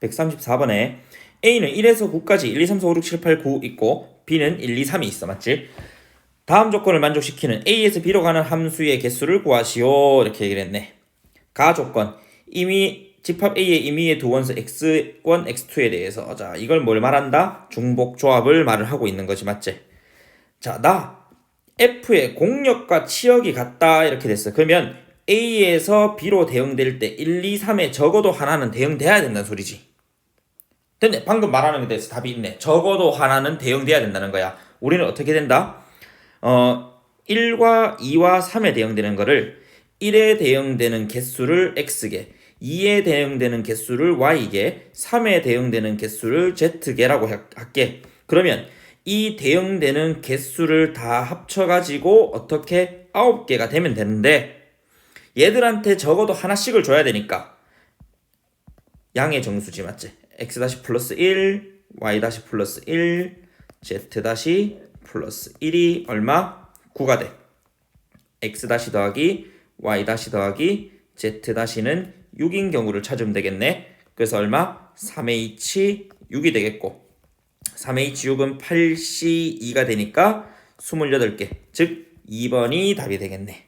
134번에 A는 1에서 9까지 1, 2, 3, 4, 5, 6, 7, 8, 9 있고 B는 1, 2, 3이 있어. 맞지? 다음 조건을 만족시키는 A에서 B로 가는 함수의 개수를 구하시오. 이렇게 얘기를 했네. 가 조건. 이미 집합 A의 임의의 두 원수 x1, x2에 대해서. 자 이걸 뭘 말한다? 중복 조합을 말을 하고 있는 거지. 맞지? 자 나 F의 공력과 치역이 같다. 이렇게 됐어. 그러면 A에서 B로 대응될 때 1, 2, 3에 적어도 하나는 대응돼야 된다는 소리지. 됐네 방금 말하는 게 돼서 답이 있네. 적어도 하나는 대응돼야 된다는 거야. 우리는 어떻게 된다? 어 1과 2와 3에 대응되는 거를 1에 대응되는 개수를 x개 2에 대응되는 개수를 y개 3에 대응되는 개수를 z개라고 하- 할게. 그러면 이 대응되는 개수를 다 합쳐가지고 어떻게 9개가 되면 되는데 얘들한테 적어도 하나씩을 줘야 되니까 양의 정수지 맞지? x 다시 플러스 1, y 다시 플러스 1, z 다시 플러스 1이 얼마? 9가 돼. x 다시 더하기 y 다시 더하기 z 다시는 6인 경우를 찾으면 되겠네. 그래서 얼마? 3h 6이 되겠고 3h 6은 8c 2가 되니까 28개. 즉 2번이 답이 되겠네.